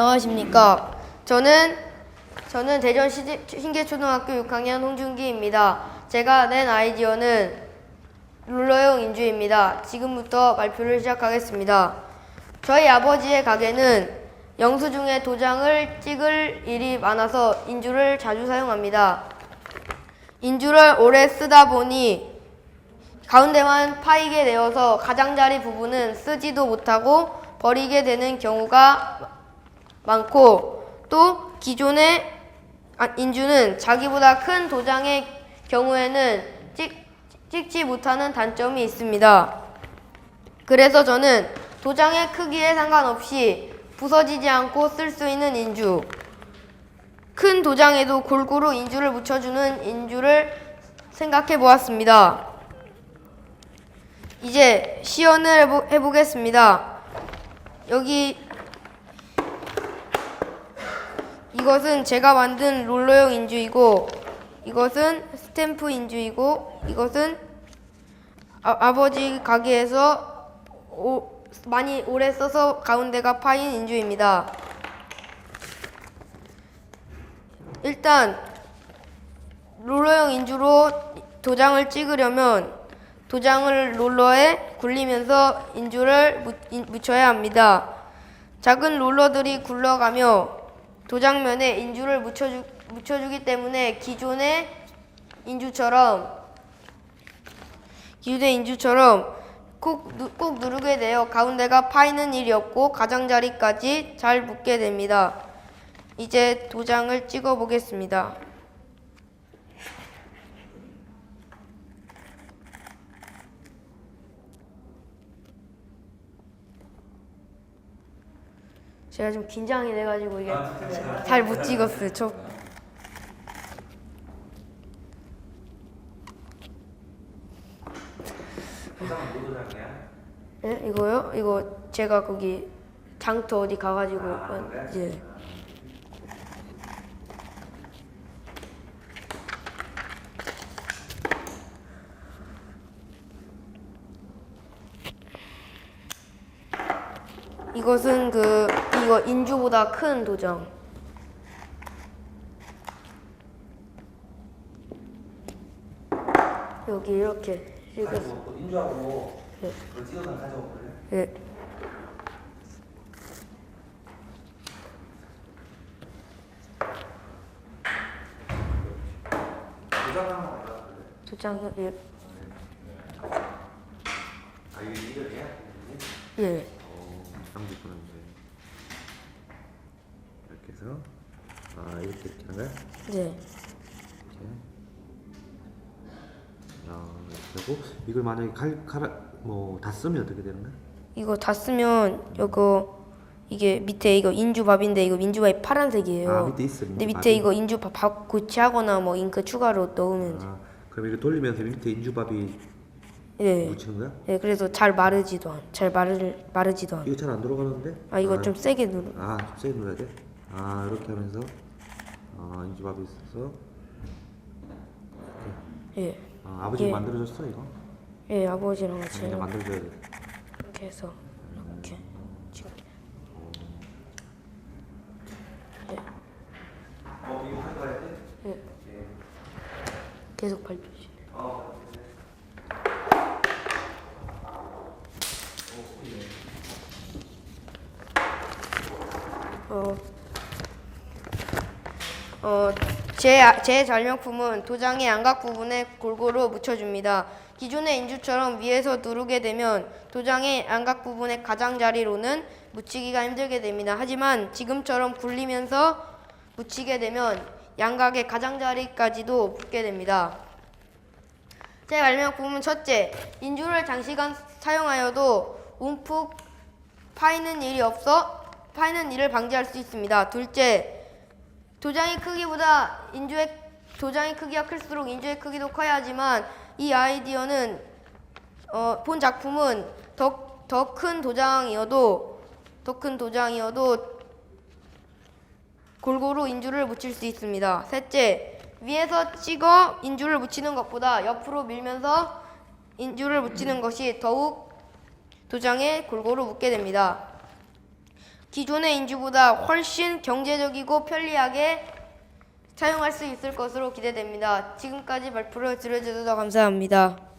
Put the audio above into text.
안녕하십니까. 저는 저는 대전 신계초등학교 6학년 홍준기입니다. 제가 낸 아이디어는 룰러형 인주입니다. 지금부터 발표를 시작하겠습니다. 저희 아버지의 가게는 영수증에 도장을 찍을 일이 많아서 인주를 자주 사용합니다. 인주를 오래 쓰다 보니 가운데만 파이게 되어서 가장자리 부분은 쓰지도 못하고 버리게 되는 경우가 많고 또 기존의 아, 인주는 자기보다 큰 도장의 경우에는 찍, 찍지 못하는 단점이 있습니다. 그래서 저는 도장의 크기에 상관없이 부서지지 않고 쓸 수 있는 인주 큰 도장에도 골고루 인주를 묻혀주는 인주를 생각해 보았습니다. 이제 시연을 해보, 해보겠습니다. 여기 이것은 제가 만든 롤러용 인주이고 이것은 스탬프 인주이고 이것은 아, 버지 가게에서 오- 많이 오래 써서 가운데가 파인 인주입니다. 일단 롤러용 인주로 도장을 찍으려면 도장을 롤러에 굴리면서 인주를 묻혀야 합니다. 작은 롤러들이 굴러가며 도장면에 인주를 묻혀주, 묻혀주기 때문에 기존의 인주처럼 기존의 인주처럼 꼭, 누, 꼭 누르게 되어 가운데가 파이는 일이 없고 가장자리까지 잘 붙게 됩니다. 이제 도장을 찍어 보겠습니다. 제가 좀 긴장이 돼가지고 이게 잘 못 찍었어요. 저? 예? 이거요? 이거 제가 거기 장터 어디 가가지고 아, 그래? 이것은 그 이거 인주보다 큰 도장. 여기 이렇게 찍었어. 가지고 인주하고 네. 그걸 찍어서 가져온 거래? 예. 도장 하나 말라 그래. 도장 예. 아 이게 이거야? 예. 어, 장비 보는데 이렇게 해서 아 이렇게 이렇게 하는 거야? 네. 이렇게 아 이렇게 하고 이걸 만약에 칼 칼 뭐다 쓰면 어떻게 되는 거야? 이거 다 쓰면 이거 이게 밑에 이거 인주밥인데 이거 인주밥이 파란색이에요. 아 밑에 있어. 근데 밑에 이거 인주밥 밥 고치하거나 뭐 잉크 추가로 넣으면 돼. 아 그럼 이거 돌리면서 밑에 인주밥이 예. 묻히는 거야? 예. 그래서 잘 마르지도 않. 잘 마르 마르지도 않. 이거 잘 안 들어가는데? 아 이거 좀 세게 누르. 아, 좀 세게 눌러야 돼? 아, 이렇게 하면서 아, 인지 밥이 있어서 예. 아, 아버지가 예. 만들어줬어 이거? 예. 아버지랑 같이 이제 만들어줘야 돼. 이렇게 해서 이렇게 지금 어, 가져가야 돼? 예. 계속 발표 주시네. 어. 어, 어, 제, 아- 제 잘명품은 도장의 양각 부분에 골고루 묻혀줍니다. 기존의 인주처럼 위에서 누르게 되면 도장의 양각 부분의 가장자리로는 묻히기가 힘들게 됩니다. 하지만 지금처럼 굴리면서 묻히게 되면 양각의 가장자리까지도 붙게 됩니다. 제 발명품은 첫째, 인주를 장시간 사용하여도 움푹 파이는 일이 없어 파이는 일을 방지할 수 있습니다. 둘째, 도장의 크기보다 인주의 도장의 크기가 클수록 인주의 크기도 커야 하지만 이 아이디어는 어, 본 작품은 더 더 큰 도장이어도 더 큰 도장이어도 골고루 인주를 묻힐 수 있습니다. 셋째, 위에서 찍어 인주를 묻히는 것보다 옆으로 밀면서 인주를 묻히는 것이 더욱 도장에 골고루 묻게 됩니다. 기존의 인주보다 훨씬 경제적이고 편리하게 사용할 수 있을 것으로 기대됩니다. 지금까지 발표를 들어주셔서 감사합니다.